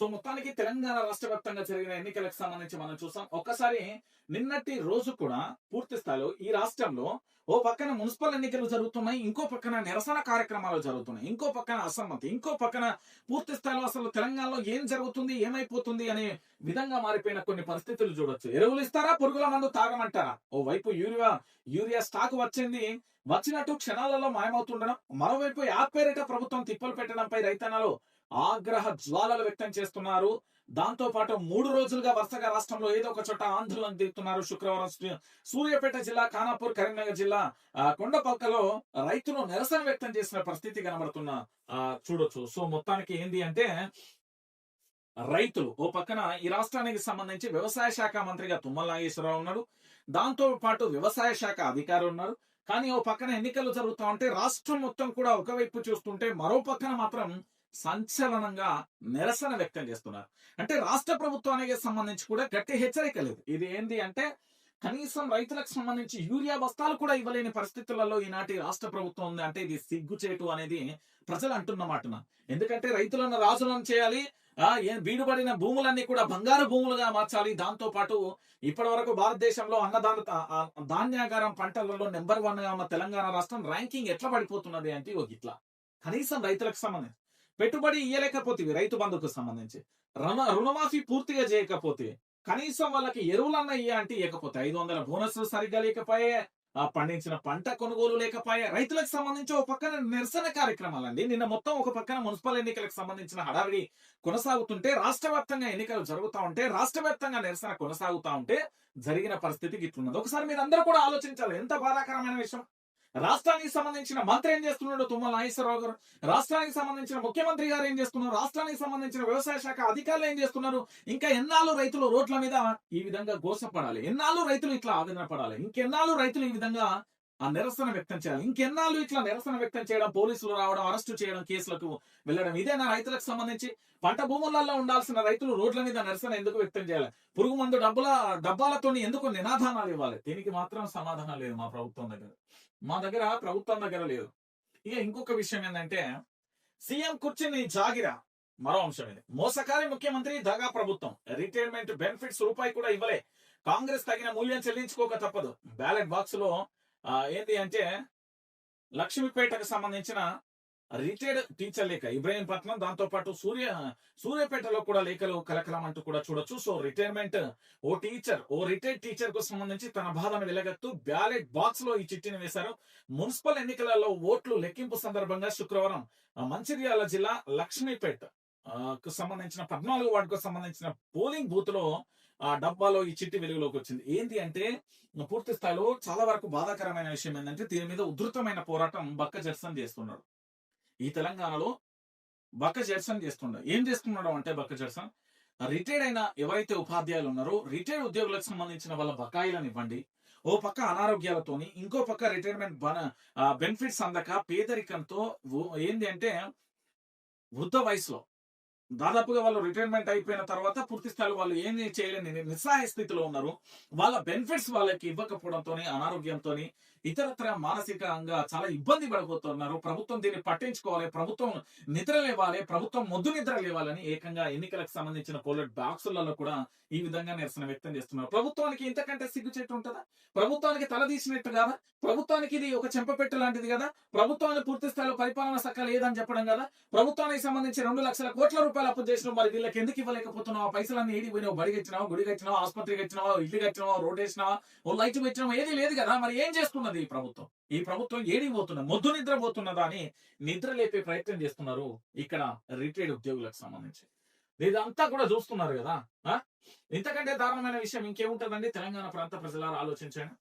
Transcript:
So మొత్తానికి తెలంగాణ రాష్ట్ర వ్యాప్తంగా జరిగిన ఎన్నికలకు సంబంధించి మనం చూసాం. ఒక్కసారి నిన్నటి రోజు కూడా పూర్తి స్థాయిలో ఈ రాష్ట్రంలో ఓ పక్కన మున్సిపల్ ఎన్నికలు జరుగుతున్నాయి ఇంకో పక్కన నిరసన కార్యక్రమాలు జరుగుతున్నాయి ఇంకో పక్కన అసమ్మతి ఇంకో పక్కన పూర్తి స్థాయిలో అసలు తెలంగాణలో ఏం జరుగుతుంది ఏమైపోతుంది అనే విధంగా మారిపోయిన కొన్ని పరిస్థితులు చూడొచ్చు. ఎరువులు ఇస్తారా పురుగుల మందు తాగమంటారా? ఓ వైపు యూరియా యూరియా స్టాక్ వచ్చింది. వచ్చినట్టు క్షణాలలో మాయమవుతుండడం మరోవైపు యాప్ పేరిట ప్రభుత్వం తిప్పలు పెట్టడంపై రైతన్నలు ఆగ్రహ జ్వాలలు వ్యక్తం చేస్తున్నారు. దాంతో పాటు మూడు రోజులుగా వరుసగా రాష్ట్రంలో ఏదో ఒక చోట ఆందోళన తీరుతున్నారు శుక్రవారం సూర్యాపేట జిల్లా ఖానాపూర్ కరీంనగర్ జిల్లా. కొండపల్కలో కొండపక్కలో రైతులు నిరసన వ్యక్తం చేసిన పరిస్థితి కనబడుతున్న చూడొచ్చు. సో మొత్తానికి ఏంది అంటే రైతులు ఓ పక్కన ఈ రాష్ట్రానికి సంబంధించి వ్యవసాయ శాఖ మంత్రిగా తుమ్మల నాగేశ్వరరావు ఉన్నాడు. దాంతో పాటు వ్యవసాయ శాఖ అధికారి ఉన్నారు. కానీ ఓ పక్కన ఎన్నికలు జరుగుతా ఉంటే రాష్ట్రం మొత్తం కూడా ఒకవైపు చూస్తుంటే మరో పక్కన మాత్రం సంచలనంగా నిరసన వ్యక్తం చేస్తున్నారు. అంటే రాష్ట్ర ప్రభుత్వానికి సంబంధించి కూడా గట్టి హెచ్చరిక లేదు. ఇది ఏంది అంటే కనీసం రైతులకు సంబంధించి యూరియా బస్తాలు కూడా ఇవ్వలేని పరిస్థితులలో ఈనాటి రాష్ట్ర ప్రభుత్వం ఉంది. అంటే ఇది సిగ్గుచేటు అనేది ప్రజలు అంటున్నమాట ఎందుకంటే రైతులను రాజులను చేయాలి. ఆ భూములన్నీ కూడా బంగారు భూములుగా మార్చాలి. దాంతో పాటు ఇప్పటి వరకు భారతదేశంలో అన్నదాన ధాన్యాగారం పంటలలో నెంబర్ వన్గా ఉన్న తెలంగాణ రాష్ట్రం ర్యాంకింగ్ ఎట్లా పడిపోతున్నది అంటే ఒక ఇట్లా కనీసం రైతులకు సంబంధించి. పెట్టుబడి ఇయ్యలేకపోతే రైతు బంధుకు సంబంధించి. రుణ రుణమాఫీ పూర్తిగా చేయకపోతే కనీసం వాళ్ళకి ఎరువులన్న ఇయ్య అంటే ఇవ్వకపోతే ఐదు వందల బోనస్ సరిగ్గా లేకపోయే ఆ పండించిన పంట కొనుగోలు లేకపోయే రైతులకు సంబంధించి ఒక పక్కన నిరసన కార్యక్రమాలండి. నిన్న మొత్తం ఒక పక్కన మున్సిపల్ ఎన్నికలకు సంబంధించిన హడావిడి కొనసాగుతుంటే రాష్ట్ర వ్యాప్తంగా ఎన్నికలు జరుగుతా ఉంటే రాష్ట్ర వ్యాప్తంగా నిరసన కొనసాగుతా ఉంటే జరిగిన పరిస్థితి ఇట్లున్నది ఒకసారి మీరు అందరూ కూడా ఆలోచించాలి. ఎంత బాధాకరమైన విషయం? రాష్ట్రానికి సంబంధించిన మంత్రి ఏం చేస్తున్నాడు? తుమ్మల నాగేశ్వరరావు గారు? రాష్ట్రానికి సంబంధించిన ముఖ్యమంత్రి గారు ఏం చేస్తున్నారు? రాష్ట్రానికి సంబంధించిన వ్యవసాయ శాఖ అధికారులు ఏం చేస్తున్నారు? ఇంకా ఎన్నాళ్ళు రైతులు రోడ్ల మీద ఈ విధంగా గోసపడాలి? ఎన్నాళ్ళు రైతులు ఇట్లా ఆదరణ పడాలి? ఇంకెన్నాళ్ళు రైతులు ఈ విధంగా ఆ నిరసన వ్యక్తం చేయాలి ఇంకెన్నాళ్ళు ఇట్లా నిరసన వ్యక్తం చేయడం పోలీసులు రావడం అరెస్టు చేయడం కేసులకు వెళ్ళడం ఇదేనా రైతులకు సంబంధించి. పంట భూములలో ఉండాల్సిన రైతులు రోడ్ల మీద నిరసన ఎందుకు వ్యక్తం చేయాలి? పురుగు మందు డబ్బుల డబ్బాలతో ఎందుకు నినాదానాలు ఇవ్వాలి? దీనికి మాత్రం సమాధానం లేదు మా ప్రభుత్వం దగ్గర. మా దగ్గర ప్రభుత్వం దగ్గర లేదు. ఇక ఇంకొక విషయం ఏంటంటే సీఎం కుర్చీని జాగిరా. మరో అంశం ఇది. మోసకారి ముఖ్యమంత్రి దగా ప్రభుత్వం. రిటైర్మెంట్ బెనిఫిట్స్ రూపాయి కూడా ఇవ్వలే. కాంగ్రెస్ తగిన మూల్యం చెల్లించుకోక తప్పదు. బ్యాలెట్ బాక్స్లో ఏంటి అంటే లక్ష్మీపేటకు సంబంధించిన రిటైర్డ్ టీచర్ లేఖ ఇబ్రాహీంపట్నం దాంతో పాటు సూర్య సూర్యాపేటలో కూడా లేఖలు కలకలం అంటూ కూడా చూడొచ్చు. సో రిటైర్మెంట్ ఓ టీచర్ ఓ రిటైర్డ్ టీచర్కు సంబంధించి తన బాధను వెలగత్తూ బ్యాలెట్ బాక్స్లో ఈ చిట్టిని వేశారు. మున్సిపల్ ఎన్నికలలో ఓట్లు లెక్కింపు సందర్భంగా శుక్రవారం మంచిర్యాల జిల్లా లక్ష్మీపేట కు సంబంధించిన పద్నాలుగు వార్డుకు సంబంధించిన పోలింగ్ బూత్లో ఆ డబ్బాలో ఈ చిట్టి వెలుగులోకి వచ్చింది. ఏంటి అంటే పూర్తి స్థాయిలో చాలా వరకు బాధాకరమైన విషయం ఏంటంటే దీని మీద ఉధృతమైన పోరాటం బక్క జర్సన్ చేస్తున్నాడు. ఈ తెలంగాణలో బక్క జర్సన్ చేస్తున్నాడు. ఏం చేస్తున్నాడు అంటే బక్క జర్సన్ రిటైర్డ్ అయిన ఎవరైతే ఉపాధ్యాయులు ఉన్నారో రిటైర్డ్ ఉద్యోగులకు సంబంధించిన వాళ్ళ బకాయిలను ఇవ్వండి. ఓ పక్క అనారోగ్యాలతోని ఇంకో పక్క రిటైర్మెంట్ బెనిఫిట్స్ అందక పేదరికంతో ఏంటి అంటే వృద్ధ వయసులో దాదాపుగా వాళ్ళు రిటైర్మెంట్ అయిపోయిన తర్వాత పూర్తి స్థాయిలో వాళ్ళు ఏం చేయలేని నిస్సహాయ స్థితిలో ఉన్నారు. వాళ్ళ బెనిఫిట్స్ వాళ్ళకి ఇవ్వకపోవడంతో అనారోగ్యంతో ఇతరత్ర మానసికంగా చాలా ఇబ్బంది పడిపోతున్నారు ప్రభుత్వం దీన్ని పట్టించుకోవాలి ప్రభుత్వం నిద్ర లేవాలి ప్రభుత్వం మొద్దు నిద్ర లేవాలని ఏకంగా ఎన్నికలకు సంబంధించిన పోలెట్ బాక్సులలో కూడా ఈ విధంగా నిరసన వ్యక్తం చేస్తున్నారు. ప్రభుత్వానికి ఇంతకంటే సిగ్గుచేటు ఉంటుందా? ప్రభుత్వానికి తలదీసినట్టు కదా? ప్రభుత్వానికి ఇది ఒక చెంపపెట్టు లాంటిది కదా? ప్రభుత్వాన్ని పూర్తి స్థాయిలో పరిపాలన సక్క లేదని చెప్పడం కదా? ప్రభుత్వానికి సంబంధించి రెండు లక్షల కోట్ల రూపాయలు అప్పు చేసినావు మరి వీళ్ళకి ఎందుకు ఇవ్వలేకపోతున్నావు? ఆ పైసలన్నీ ఏడి పోయినావు? బడికి ఇచ్చినావా గుడికి ఇచ్చినావా ఆసుపత్రికి ఇచ్చినావా ఇల్లుకి ఇచ్చినావా రోడ్ వేసినావా? ఓ లైట్ ఇచ్చినావా ఏది లేదు కదా. మరి ఏం చేస్తున్నది ఈ ప్రభుత్వం? ఈ ప్రభుత్వం ఏడి పోతున్నది మొద్దు నిద్ర పోతున్నదా అని నిద్ర లేపే ప్రయత్నం చేస్తున్నారు ఇక్కడ రిటైర్డ్ ఉద్యోగులకు సంబంధించి. ఇదంతా కూడా చూస్తున్నారు కదా ఇంతకంటే దారుణమైన విషయం ఇంకేముంటదండి? తెలంగాణ ప్రాంత ప్రజలారా ఆలోచించండి.